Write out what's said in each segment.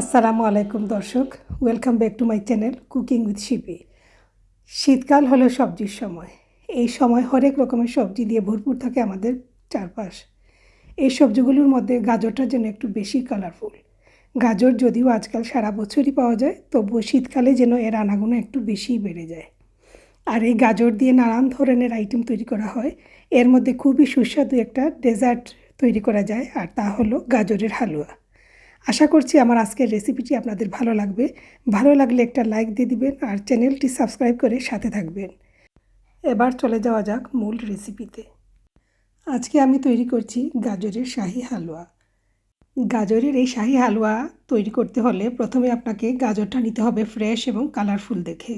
আসসালামু আলাইকুম দর্শক welcome back to my channel cooking with Shipi শীতকাল হলো সবজির সময়। এই সময় হরেক রকমের সবজি দিয়ে ভরপুর থাকে আমাদের চারপাশ। এই সবজিগুলোর মধ্যে গাজরটা যেন একটু বেশি কালারফুল গাজর যদিও আজকাল সারা বছরই পাওয়া যায়, তবুও শীতকালে যেন এর আনাগুলো একটু বেশিই বেড়ে যায়। আর এই গাজর দিয়ে নানান ধরনের আইটেম তৈরি করা হয়। এর মধ্যে খুবই সুস্বাদু একটা ডেজার্ট তৈরি করা যায়, আর তা হলো গাজরের হালুয়া। আশা করছি আমার আজকের রেসিপিটি আপনাদের ভালো লাগবে। ভালো লাগলে একটা লাইক দিয়ে দিবেন আর চ্যানেলটি সাবস্ক্রাইব করে সাথে থাকবেন। এবার চলে যাওয়া যাক মূল রেসিপিতে আজকে আমি তৈরি করছি গাজরের শাহি হালুয়া। গাজরের এই শাহি হালুয়া তৈরি করতে হলে প্রথমে আপনাকে গাজরটা নিতে হবে ফ্রেশ এবং কালারফুল দেখে।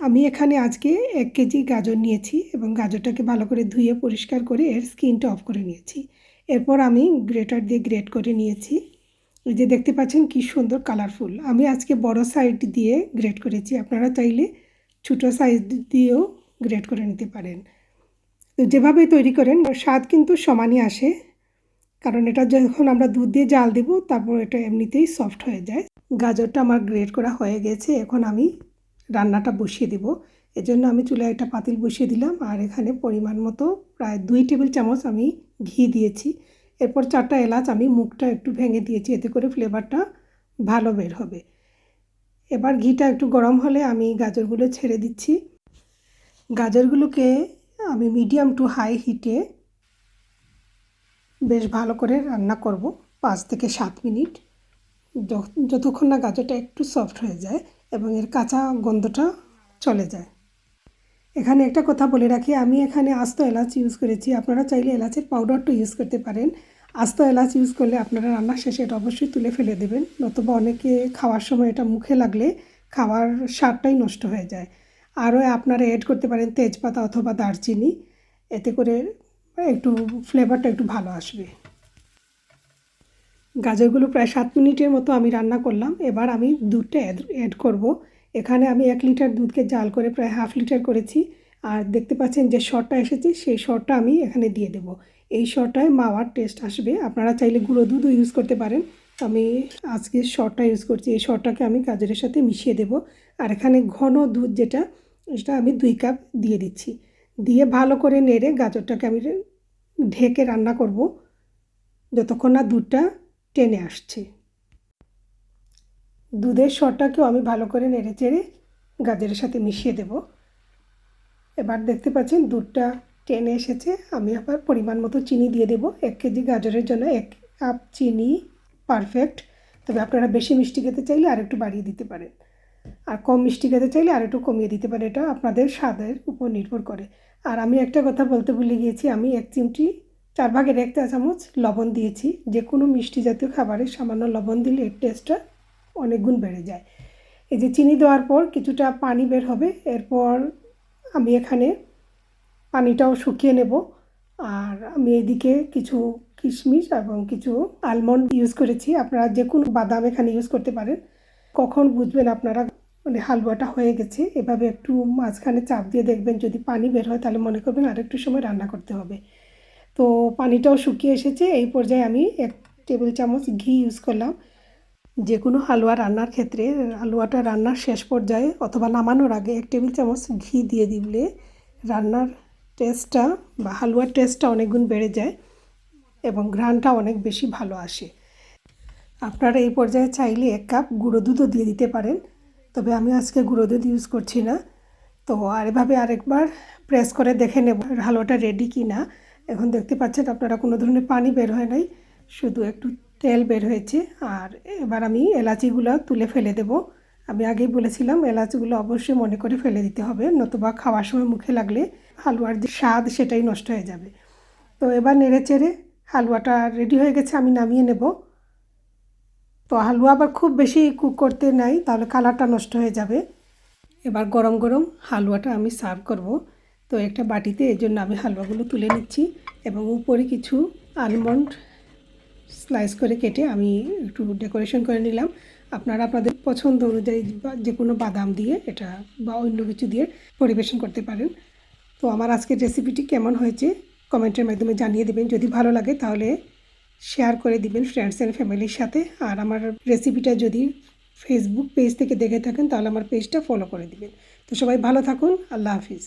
আমি এখানে আজকে এক কেজি গাজর নিয়েছি এবং গাজরটাকে ভালো করে ধুয়ে পরিষ্কার করে এর স্কিনটা অফ করে নিয়েছি। এরপর আমি গ্রেটার দিয়ে গ্রেট করে নিয়েছি। এই যে দেখতে পাচ্ছেন কি সুন্দর কালারফুল আমি আজকে বড় সাইড দিয়ে গ্রেড করেছি। আপনারা চাইলে ছোটো সাইজ দিয়েও গ্রেড করে নিতে পারেন। তো যেভাবে তৈরি করেন, স্বাদ কিন্তু সমানই আসে। কারণ এটা যখন আমরা দুধ দিয়ে জাল দেব, তারপর এটা এমনিতেই সফট হয়ে যায়। গাজরটা আমার গ্রেড করা হয়ে গেছে। এখন আমি রান্নাটা বসিয়ে দেব। এজন্য আমি চুলায় একটা পাতিল বসিয়ে দিলাম। আর এখানে পরিমাণ মতো প্রায় দুই টেবিল চামচ আমি ঘি দিয়েছি। এরপর চারটা এলাচ আমি মুখটা একটু ভেঙে দিয়েছি, এতে করে ফ্লেভারটা ভালো বের হবে। এবার ঘিটা একটু গরম হলে আমি গাজরগুলো ছেড়ে দিচ্ছি। গাজরগুলোকে আমি মিডিয়াম টু হাই হিটে বেশ ভালো করে রান্না করব, পাঁচ থেকে সাত মিনিট। যতক্ষণ না গাজরটা একটু সফট হয়ে যায় এবং এর কাঁচা গন্ধটা চলে যায়। এখানে একটা কথা বলে রাখি, আমি এখানে আস্ত এলাচ ইউজ করেছি। আপনারা চাইলে এলাচের পাউডারটা ইউজ করতে পারেন। আস্ত এলাচ ইউজ করলে আপনারা রান্নার শেষে এটা অবশ্যই তুলে ফেলে দেবেন, নতুবা অনেকে খাওয়ার সময় এটা মুখে লাগলে খাওয়ার স্বাদটাই নষ্ট হয়ে যায়। আরও আপনারা অ্যাড করতে পারেন তেজপাতা অথবা দারচিনি, এতে করে একটু ফ্লেভারটা একটু ভালো আসবে। গাজরগুলো প্রায় সাত মিনিটের মতো আমি রান্না করলাম, এবার আমি দুধটা অ্যাড করব। এখানে আমি এক লিটার দুধকে জাল করে প্রায় হাফ লিটার করেছি। আর দেখতে পাচ্ছেন যে শটটা এসেছে, সেই শটটা আমি এখানে দিয়ে দেব। এই শটটায় মাওয়ার টেস্ট আসবে। আপনারা চাইলে গুঁড়ো দুধও ইউজ করতে পারেন। আমি আজকে শটটা ইউজ করছি। এই শটটাকে আমি গাজরের সাথে মিশিয়ে দেব। আর এখানে ঘন দুধ যেটা, সেটা আমি দুই কাপ দিয়ে দিচ্ছি। দিয়ে ভালো করে নেড়ে গাজরটাকে আমি ঢেকে রান্না করব, যতক্ষণ না দুধটা টেনে আসছে। দুধের শরটাকেও আমি ভালো করে নেড়ে চেড়ে গাজরের সাথে মিশিয়ে দেব। এবার দেখতে পাচ্ছেন দুধটা টেনে এসেছে। আমি আবার পরিমাণ মতো চিনি দিয়ে দেব। এক কেজি গাজরের জন্য এক কাপ চিনি পারফেক্ট তবে আপনারা বেশি মিষ্টি খেতে চাইলে আর একটু বাড়িয়ে দিতে পারেন। আর কম মিষ্টি খেতে চাইলে আর একটু কমিয়ে দিতে পারেন। এটা আপনাদের স্বাদের উপর নির্ভর করে। আর আমি একটা কথা বলতে ভুলে গিয়েছি। আমি এক চিমটি, চার ভাগের এক চা চামচ লবণ দিয়েছি। যে কোনো মিষ্টি জাতীয় খাবারে সামান্য লবণ দিলে এর টেস্টটা অনেক গুণ বেড়ে যায়। এই যে চিনি দেওয়ার পর কিছুটা পানি বের হবে। এরপর আমি এখানে পানিটাও শুকিয়ে নেব। আর আমি এদিকে কিছু কিশমিশ এবং কিছু আলমন্ড ইউজ করেছি। আপনারা যে কোনো বাদাম এখানে ইউজ করতে পারেন। কখন বুঝবেন আপনারা? মানে হালুয়াটা হয়ে গেছে। এভাবে একটু মাঝখানে চাপ দিয়ে দেখবেন যদি পানি বের হয় তাহলে মনে করবেন আরেকটু সময় রান্না করতে হবে। তো পানিটাও শুকিয়ে এসেছে। এই পর্যায়ে আমি এক টেবিল চামচ ঘি ইউজ করলাম। যে কোনো হালুয়া রান্নার ক্ষেত্রে হালুয়াটা রান্নার শেষ পর্যায়ে অথবা নামানোর আগে এক টেবিল চামচ ঘি দিয়ে দিলে রান্নার টেস্টটা বা হালুয়ার টেস্টটা অনেক গুণ বেড়ে যায় এবং ঘ্রাণটা অনেক বেশি ভালো আসে। আপনারা এই পর্যায়ে চাইলে এক কাপ গুঁড়ো দুধও দিয়ে দিতে পারেন, তবে আমি আজকে গুঁড়ো দুধ ইউজ করছি না। তো আর এভাবে আরেকবার প্রেস করে দেখে নেব হালুয়াটা রেডি কি না এখন দেখতে পাচ্ছেন আপনারা কোনো ধরনের পানি বের হয় নাই, শুধু একটু তেল বের হয়েছে, আর এবার আমি এলাচিগুলো তুলে ফেলে দেব। আমি আগেই বলেছিলাম, এলাচিগুলো অবশ্যই মনে করে ফেলে দিতে হবে, নতুবা খাওয়ার সময় মুখে লাগলে হালুয়ার যে স্বাদ সেটাই নষ্ট হয়ে যাবে। তো এবার নেড়ে চেড়ে হালুয়াটা রেডি হয়ে গেছে, আমি নামিয়ে নেব। তো হালুয়া আবার খুব বেশি কুক করতে নাই, তাহলে কালারটা নষ্ট হয়ে যাবে। এবার গরম গরম হালুয়াটা আমি সার্ভ করব। তো একটা বাটিতে এই জন্য আমি হালুয়াগুলো তুলে নিচ্ছি, এবং উপরে কিছু আলমন্ড স্লাইস করে কেটে আমি একটু ডেকোরেশন করে নিলাম। আপনারা আপনাদের পছন্দ অনুযায়ী যে কোনো বাদাম দিয়ে এটা বা অন্য কিছু দিয়ে পরিবেশন করতে পারেন। তো আমার আজকের রেসিপিটি কেমন হয়েছে কমেন্টের মাধ্যমে জানিয়ে দেবেন। যদি ভালো লাগে তাহলে শেয়ার করে দিবেন ফ্রেন্ডস অ্যান্ড ফ্যামিলির সাথে। আর আমার রেসিপিটা যদি ফেসবুক পেজ থেকে দেখে থাকেন তাহলে আমার পেজটা ফলো করে দিবেন। তো সবাই ভালো থাকুন, আল্লাহ হাফিজ।